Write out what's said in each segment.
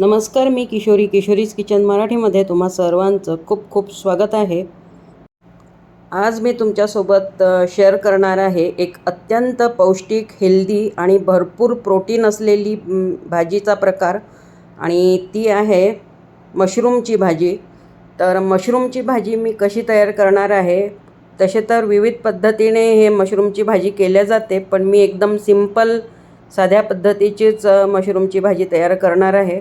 नमस्कार मी किशोरी किशोरीज किचन मराठीमध्ये तुम्हा सर्वांचं खूप खूप स्वागत आहे. आज मी तुमच्यासोबत शेअर करणार आहे एक अत्यंत पौष्टिक हेल्दी आणि भरपूर प्रोटीन असलेली भाजीचा प्रकार. आणि ती आहे मशरूमची भाजी. तर मशरूमची भाजी मी कशी तयार करणार आहे? तसे तर विविध पद्धतीने हे मशरूमची भाजी केल्या जाते पण मी एकदम सिंपल साध्या पद्धतीचीच मशरूमची भाजी तयार करणार आहे.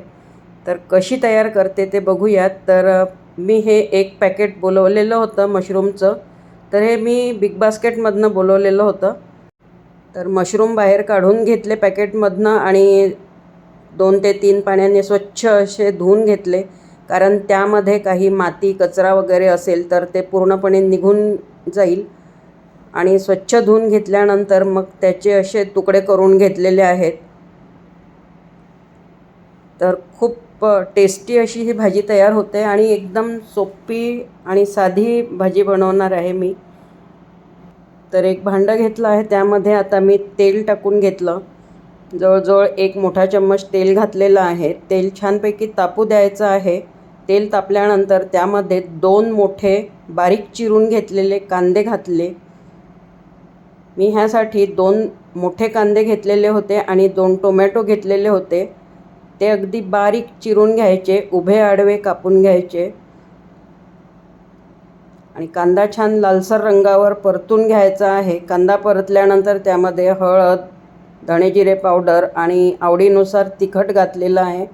तर कशी तयार करते ते बघूयात. तर मी हे एक पॅकेट बोलवलेलं होतं मशरूमचं. तर हे मी बिग बास्केटमधनं बोलवलेलं होतं. तर मशरूम बाहेर काढून घेतले पॅकेटमधनं आणि दोन ते तीन पाण्याने स्वच्छ असे धुवून घेतले. कारण त्यामध्ये काही माती कचरा वगैरे असेल तर ते पूर्णपणे निघून जाईल. आणि स्वच्छ धुवून घेतल्यानंतर मग त्याचे असे तुकडे करून घेतलेले आहेत. तर खूप टेस्टी अशी ही भाजी तयार होते आणि एकदम सोपी आणि साधी भाजी बनवणार आहे मी. तर एक भांडं घेतलं आहे त्यामध्ये आता मी तेल टाकून घेतलं. जवळजवळ एक मोठा चम्मच तेल घातलेलं आहे. तेल छानपैकी तापू द्यायचं आहे. तेल तापल्यानंतर त्यामध्ये दोन मोठे बारीक चिरून घेतलेले कांदे घातले. मी ह्यासाठी दोन मोठे कांदे घेतलेले होते आणि दोन टोमॅटो घेतलेले होते. ते अगदी बारीक चिरून घ्यायचे उभे आडवे कापून घ्यायचे. आणि कांदा छान लालसर रंगावर परतून घ्यायचा आहे. कांदा परतल्यानंतर त्यामध्ये हळद धणेजिरे पावडर आणि आवडीनुसार तिखट घातलेलं आहे.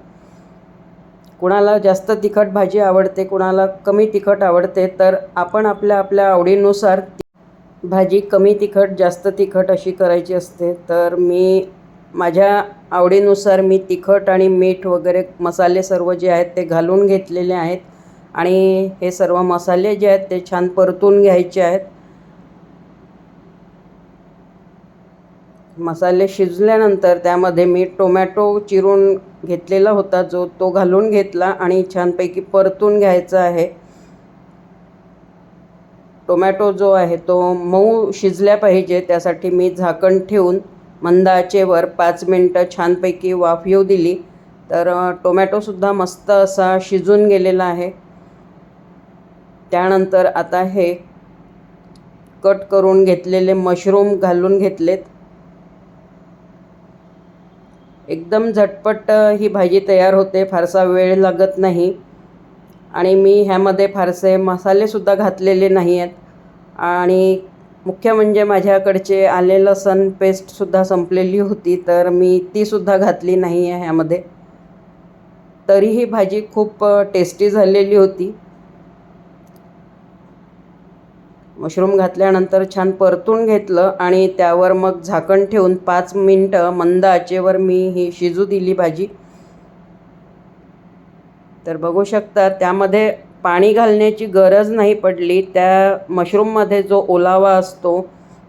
कुणाला जास्त तिखट भाजी आवडते कुणाला कमी तिखट आवडते तर आपण आपल्या आपल्या आवडीनुसार भाजी कमी तिखट जास्त तिखट अशी करायची असते. तर मी माझ्या आवडीनुसार मी तिखट आणि मीठ वगैरे मसाले सर्व जे आहेत ते घालून घेतलेले आहेत. आणि हे सर्व मसाले जे आहेत ते छान परतून घ्यायचे आहेत. मसाले शिजल्यानंतर त्यामध्ये मी टोमॅटो चिरून घेतलेला होता जो तो घालून घेतला आणि छानपैकी परतून घ्यायचा आहे. टोमॅटो जो आहे तो मऊ शिजल्या पाहिजे त्यासाठी मी झाकण ठेवून मंद आचेवर पाच मिनटं छानपैकी वाफ येऊ दिली. तर टोमॅटोसुद्धा मस्त असा शिजून गेलेला आहे. त्यानंतर आता हे कट करून घेतलेले मशरूम घालून घेतलेत. एकदम झटपट ही भाजी तयार होते. फारसा वेळ लागत नाही. आणि मी ह्यामध्ये फारसे मसालेसुद्धा घातलेले नाही आहेत आणि मुख्य म्हणजे माझ्याकडचे आले लसण पेस्टसुद्धा संपलेली होती तर मी तीसुद्धा घातली नाही आहे ह्यामध्ये. तरीही भाजी खूप टेस्टी झालेली होती. मशरूम घातल्यानंतर छान परतून घेतलं आणि त्यावर मग झाकण ठेवून पाच मिनटं मंद आचेवर मी ही शिजू दिली भाजी. तर बघू शकता त्यामध्ये पाणी घालण्याची गरज नाही पडली. त्या मशरूममध्ये जो ओलावा असतो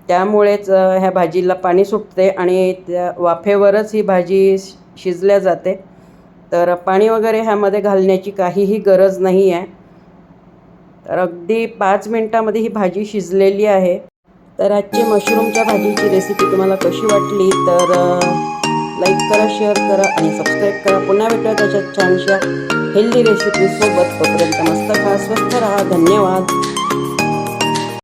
त्यामुळेच ह्या भाजीला पाणी सुटते आणि त्या वाफेवरच ही भाजी शि- शिजल्या जाते. तर पाणी वगैरे ह्यामध्ये घालण्याची काहीही गरज नाही आहे. तर अगदी पाच मिनटामध्ये ही भाजी शिजलेली आहे. तर आजची मशरूमच्या भाजीची रेसिपी तुम्हाला कशी वाटली? तर लाईक करा शेअर करा आणि सबस्क्राईब करा. पुन्हा भेटूया त्याच्यात छानशा हेल्दी रेसिपीसोबत तोपर्यंत मस्त खा स्वस्थ राहा. धन्यवाद.